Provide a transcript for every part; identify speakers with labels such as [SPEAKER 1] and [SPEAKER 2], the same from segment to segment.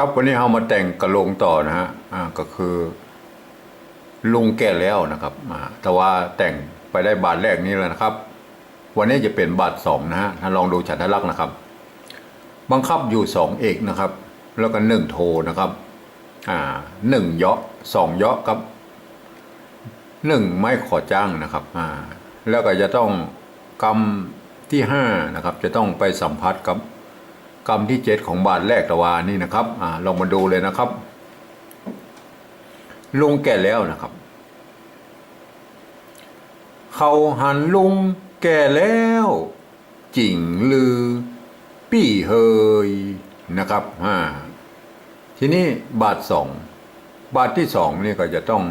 [SPEAKER 1] ครับวันนี้เรามาแต่งกระโลงต่อนะฮะอ่าก็คือลุงแก่แล้วนะครับอ่าแต่ว่าแต่งไปได้บาทแรกนี้แล้วนะครับ วันนี้จะเป็นบาทสองนะฮะถ้าลองดูฉันทลักษณ์นะครับ บังคับอยู่สองเอกนะครับ แล้วก็หนึ่งโทนะครับอ่าหนึ่งเยาะสองเยาะครับหนึ่งไม้ขอจ้างนะครับอ่าแล้วก็จะต้องกรรมที่ห้านะครับ จะต้องไปสัมผัสกับ กรรมที่เจ็ดของบาทแรกตะวานี่นะครับอ่าลองมาดูเลยนะครับ ลุงแก่แล้วนะครับ เขาหันลุงแก่แล้วจริงลือ ปี้เฮยนะครับอ่าทีนี้บาทสองบาทที่สองนี่ก็จะต้อง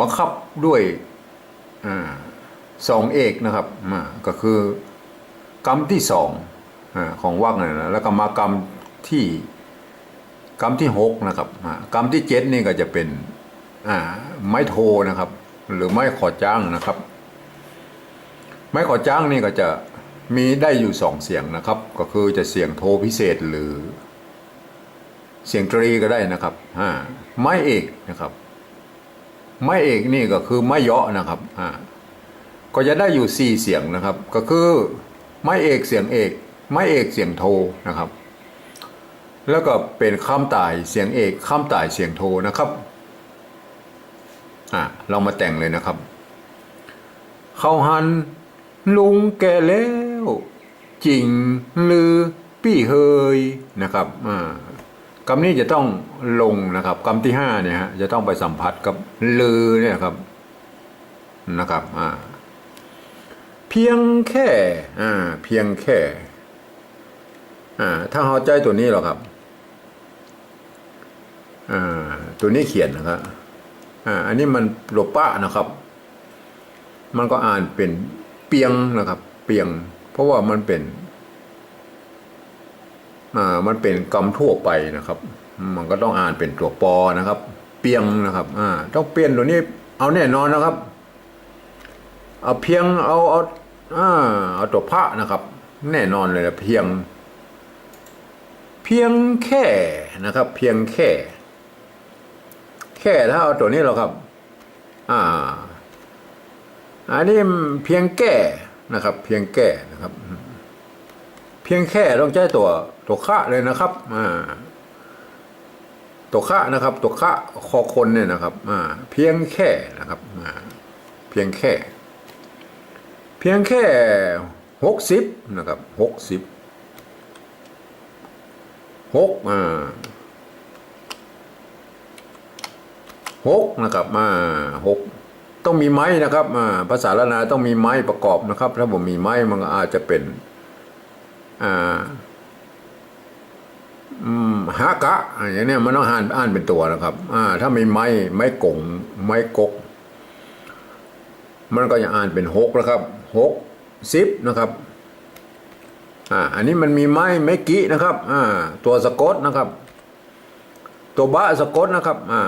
[SPEAKER 1] บังคับด้วยอสองเอกนะครับก็คือ กรรมที่สองของวรรคนะนะแล้วก็มากรรมที่กรรมที่หกนะครับกรรมที่เจ็ดนี่ก็จะเป็นไม้โทนะครับ หรือไม้ขอจ้างนะครับ ไม้ขอจ้างนี่ก็จะมีได้อยู่สองเสียงนะครับ ก็คือจะเสียงโทพิเศษหรือ เสียงตรีก็ได้นะครับไม้เอกนะครับไม้เอกนี่ก็คือไม้เยาะนะครับก็จะได้อยู่สี่เสียงนะครับ ก็คือ ไม้เอกเสียงเอก ไม้เอกเสียงโทนะครับ แล้วก็เป็นข้ามตายเสียงเอกข้ามตายเสียงโทนะครับอ่าเรามาแต่งเลยนะครับ เขาหันลุงแก่แล้วจริงลือปี้เฮยนะครับอ่ากรรมนี้จะต้องลงนะครับกรรมที่ห้าเนี่ยฮะจะต้องไปสัมผัสกับลือเนี่ยครับนะครับอ่า พียงแค่อ่าเพียงแค่อ่าถ้าเอาใจตัวนี้หรอครับอ่าตัวนี้เขียนนะครับอ่าอันนี้มันโลปะนะครับ มันก็อ่านเป็นเปียงนะครับ เปียง เพราะว่ามันเป็นอ่ามันเป็นกรรมทั่วไปนะครับ มันก็ต้องอ่านเป็นตัวปอนะครับ เปียงนะครับอ่าต้องเปลี่ยนตัวนี้เอาแน่นอนนะครับเอาเพียงเอาเอา อ่าเอาตัวพระนะครับ แน่นอนเลยนะเพียง เพียงแค่นะครับ เพียงแค่ แค่ถ้าเอาตัวนี้หรอครับ อ่า อันนี้เพียงแก้นะครับ เพียงแก้นะครับ เพียงแค่ต้องใช้ตัวตัวค่าเลยนะครับ อ่าตัวค่านะครับตัวค่าคอคนเนี่ยนะครับ อ่า เพียงแค่นะครับ อ่า เพียงแค่ เพียงแค่หกสิบนะครับหกสิบหกอ่าหกนะครับอ่าหกต้องมีไม้นะครับอ่าภาษาละนาต้องมีไม้ประกอบนะครับ ถ้าผมมีไม้มันก็อาจจะเป็นอ่าอืมฮากะอ่าอย่างเนี้ยมันต้องอ่านอ่านเป็นตัวนะครับ อ่า ถ้ามีไม้ไม้กงไม้กก มันก็จะอ่านเป็นหกนะครับหกสิบนะครับอ่าอันนี้มันมีไม้ไม้กินะครับอ่าตัวสะกดนะครับ ตัวบะสะกดนะครับอ่า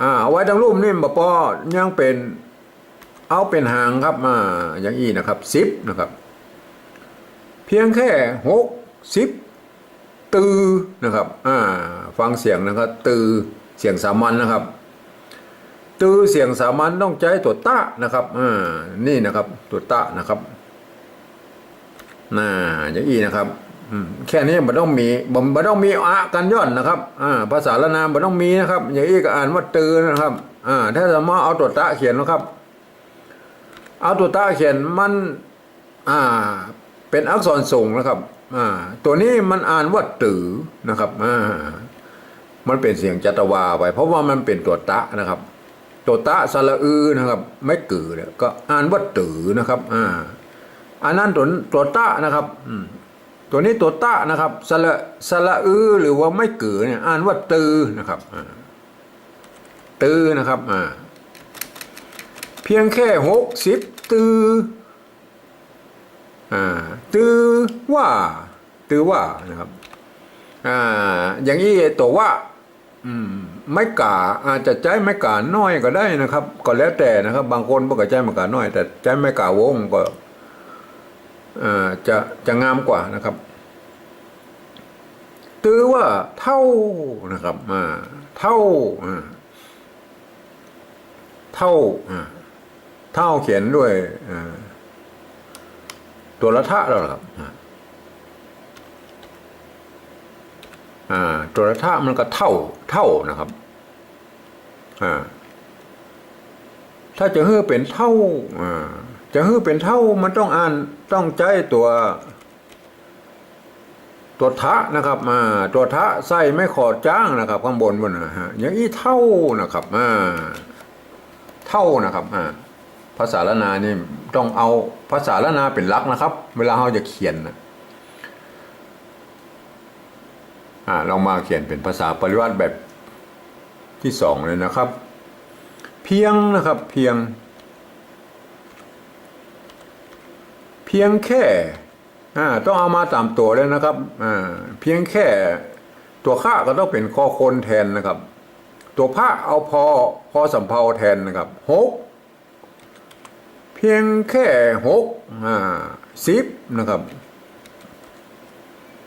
[SPEAKER 1] อ่าเอาไว้ทั้งรูปนี่บปอยังเป็นเอาเป็นหางครับมาอย่างอี้นะครับสิบนะครับ เพียงแค่หกสิบตือนะครับอ่าฟังเสียงนะครับ ตือเสียงสามัญนะครับ ตือเสียงสามัญต้องใช้ตัวตะนะครับอ่านี่นะครับตัวตะนะครับน่าอย่างอี้นะครับอืมแค่นี้มันต้องมีบ่มันต้องมีอะกันย่อนนะครับอ่าภาษาละนามมันต้องมีนะครับ อย่างอี้ก็อ่านว่าตือนะครับอ่าถ้าสมมติเอาตัวตะเขียนนะครับ เอาตัวตาเขียนมันอ่าเป็นอักษรสูงนะครับอ่าตัวนี้มันอ่านว่าตือนะครับอ่ามันเป็นเสียงจัตวาไป เพราะว่ามันเป็นตัวตะนะครับ ตัวตะสระอือนะครับ ไม่กือเนี่ยก็อ่านว่าตือนะครับ อ่า อันนั้นตัวตัวตะนะครับอืมตัวนี้ตัวตะนะครับสระสระอือหรือว่าไม่กือเนี่ย อ่านว่าตือนะครับอ่าตือนะครับ อ่า เพียงแค่หกสิบตืออ่าตือว่าตือว่านะครับ อ่า อย่างนี้ตัวว่า ไม่กาอาจจะใจไม่กาน้อยก็ได้นะครับ ก็แล้วแต่นะครับ บางคนบอกใจไม่กาน้อย แต่ใจไม่กาวงก็อ่าจะจะงามกว่านะครับตือว่าเท่านะครับอ่าเท่าอ่าเท่าอ่าเท่าเขียนด้วยอ่าตัวละทะแล้วเหรอครับ อ่าอ่าตัวละทะมันก็เท่าเท่านะครับอ่าถ้าจะเฮือเป็นเท่าอ่าจะเฮือเป็นเท่ามันต้องอ่านต้องใจตัวตัวทะนะครับมาตัวทะไส้ไม่ขอจ้างนะครับ ข้างบนบนนะฮะอย่างนี้เท่านะครับอ่าเท่านะครับอ่าภาษาละนานี่ต้องเอาภาษาละนาเป็นหลักนะครับ เวลาเราจะเขียนนะ อ่าเรามาเขียนเป็นภาษาปริวัติแบบที่สองเลยนะครับ เพียงนะครับเพียง เพียงแค่อ่าต้องเอามาตามตัวเลยนะครับอ่าเพียงแค่ตัวข้าก็ต้องเป็นคอคนแทนนะครับ ตัวพระเอาพอพอสำเพาแทนนะครับหกเพียงแค่หกอ่าสิบนะครับ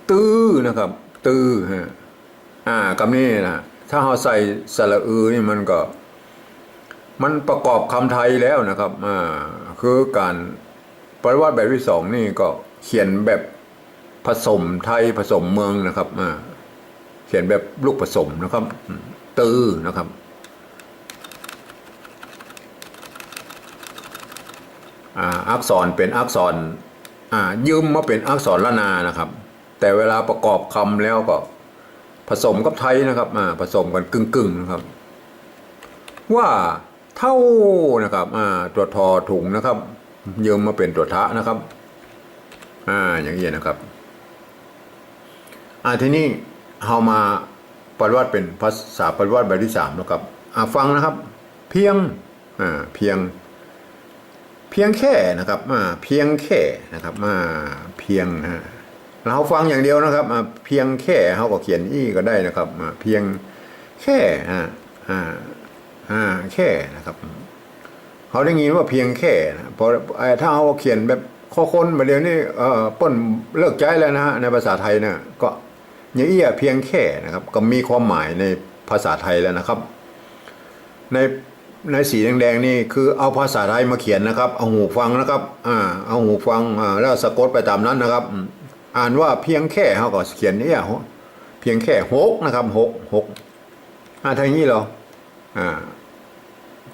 [SPEAKER 1] ตื้อนะครับ ตือฮะอ่าคำนี้นะถ้าเราใส่สระอือนี่มันก็ มันประกอบคำไทยแล้วนะครับอ่าคือการปริวัติแบบที่สองนี่ก็เขียนแบบผสมไทยผสมเมืองนะครับอ่าเขียนแบบลูกผสมนะครับ ตือนะครับอ่าอักษรเป็นอักษรอ่ายืมมาเป็นอักษรละนานะครับ แต่เวลาประกอบคำแล้วก็ ผสมกับไทยนะครับอ่าผสมกันกึ่งๆนะครับ ว่าเท่านะครับอ่าตัวทอถุงนะครับยืมมาเป็นตัวทะนะครับ อ่าอย่างนี้นะครับ อ่าทีนี้เรามาปริวัติเป็นภาษาปริวัติแบบที่สามนะครับอ่าฟังนะครับ เพียงอ่าเพียง เพียงแค่นะครับอ่าเพียงแค่นะครับอ่าเพียงฮะ เราฟังอย่างเดียวนะครับเพียงแค่เขาก็เขียนอี้ก็ได้นะครับเพียงแค่อ่าอ่าอ่าแค่นะครับเขาได้ยินว่าเพียงแค่นะพอถ้าเอาเขียนแบบข้อคนมาเดียวนี่เออป้นเลิกใจแล้วนะฮะในภาษาไทยเนี่ยก็อย่างอี้เพียงแค่นะครับ ก็มีความหมายในภาษาไทยแล้วนะครับ ในในสีแดงๆนี่คือเอาภาษาไทยมาเขียนนะครับ เอาหูฟังนะครับ อ่า เอาหูฟังอ่าแล้วสะกดไปตามนั้นนะครับ อ่านว่าเพียงแค่เขาก็เขียนเนี่ยเพียงแค่หกนะครับหกหกอ่าทางนี้เรออ่า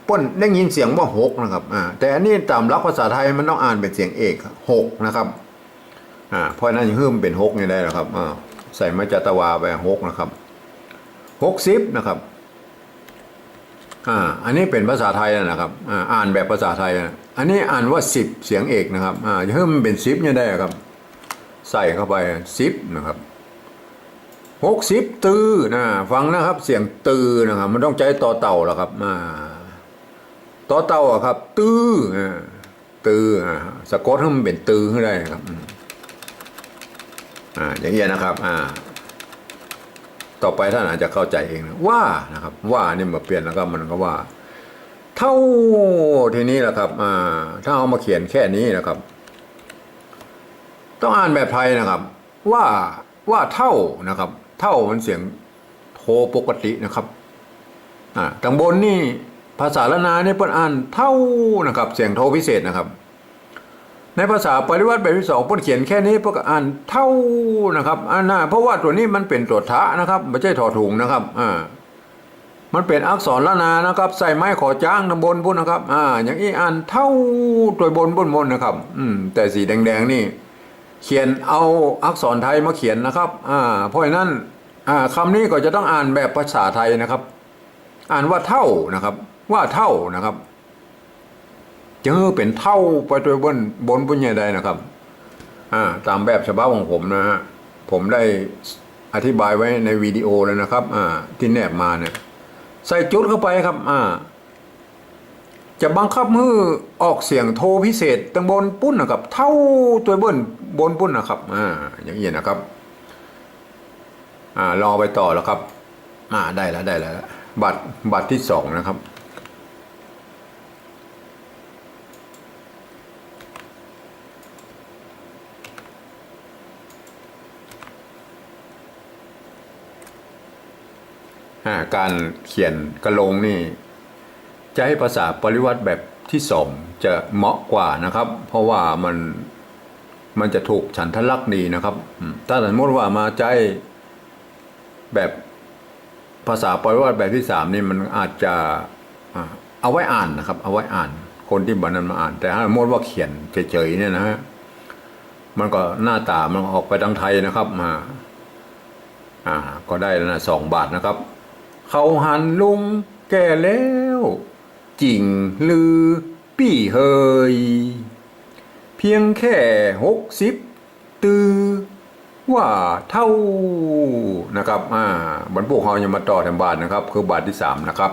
[SPEAKER 1] ป้นได้ยินเสียงว่าหกนะครับอ่าแต่อันนี้ตามหลักภาษาไทยมันต้องอ่านเป็นเสียงเอกหกนะครับอ่าเพราะนั้นยังหืมเป็นหกนี่ได้หรอครับอ่าใส่มาจัตวาไปหกนะครับหกสิบนะครับอ่าอันนี้เป็นภาษาไทยนะครับอ่าอ่านแบบภาษาไทย อันนี้อ่านว่าสิบเสียงเอกนะครับอ่าจะให้มันเป็นสิบนี่ได้ครับ ใส่เข้าไปสิบนะครับหกสิบตือนะฟังนะครับเสียงตือนะครับ มันต้องใจต่อเต่าแล้วครับอ่าต่อเต่าอะครับ ตืออ่าตื้ออ่าสะกดให้มันเป็นตือขึ้นได้นะครับอ่าอย่างเงี้ยนะครับ อ่า ต่อไปท่านอาจจะเข้าใจเองนะว่านะครับ ว่านี่มาเปลี่ยนแล้วก็มันก็ว่า เท่าทีนี้แหละครับ อ่า ถ้าเอามาเขียนแค่นี้นะครับ ต้องอ่านแบบไทยนะครับ ว่าว่าเท่านะครับ เท่ามันเสียงโทปกตินะครับอ่าทางบนนี่ภาษาละนาเนี่ยเปิ้นอ่านเท่านะครับ เสียงโทพิเศษนะครับ ในภาษาปริวัติแบบที่สองเปิ้นเขียนแค่นี้เปิ้นอ่านเท่านะครับอ่านะเพราะว่าตัวนี้มันเป็นตัวทะนะครับไม่ใช่ถอถุงนะครับอ่ามันเป็นอักษรละนานะครับ ใส่ไม้ขอจ้างทางบนพุ่นนะครับ อ่า อย่างนี้อ่านเท่าตัวบนบนบนนะครับ อืมแต่สีแดงๆนี่ เขียนเอาอักษรไทยมาเขียนนะครับอ่าเพราะฉะนั้นอ่าคำนี้ก็จะต้องอ่านแบบภาษาไทยนะครับ อ่านว่าเท่านะครับ ว่าเท่านะครับจะเอเป็นเท่าไปโดยบนบนปุญญาใดนะครับอ่าตามแบบฉบับของผมนะฮะผมได้อธิบายไว้ในวิดีโอแล้วนะครับอ่าที่แนบมาเนี่ยใส่จุดเข้าไปครับอ่า จะบังคับมือออกเสียงโทพิเศษตั้งบนปุ้นนะครับ เท่าตัวบนบนปุ้นนะครับอ่าอย่างนี้ยนะครับอ่ารอไปต่อแล้วครับอ่าได้แล้วได้แล้วบัตรบัตรที่สองนะครับการเขียนกระโลงนี่ จะให้ภาษาปริวัติแบบที่สองจะเหมาะกว่านะครับ เพราะว่ามันมันจะถูกฉันทลักษณ์ดีนะครับ ถ้าสมมติว่ามาใจแบบภาษาปริวัติแบบที่สามนี่มันอาจจะเอาไว้อ่านนะครับ เอาไว้อ่าน คนที่บันนั้นมาอ่าน แต่ถ้าสมมติว่าเขียนเฉยๆเนี่ยนะฮะมันก็หน้าตามันออกไปทางไทยนะครับมาอ่า ก็ได้แล้วนะสองบาทนะครับ เขาหันลุงแก่แล้ว จริงลือปี่เฮย เพียงแค่หกสิบตือว่าเท่านะครับอ่าบรรพวกเขายังมาต่อแถมบาทนะครับ คือบาทที่สามนะครับ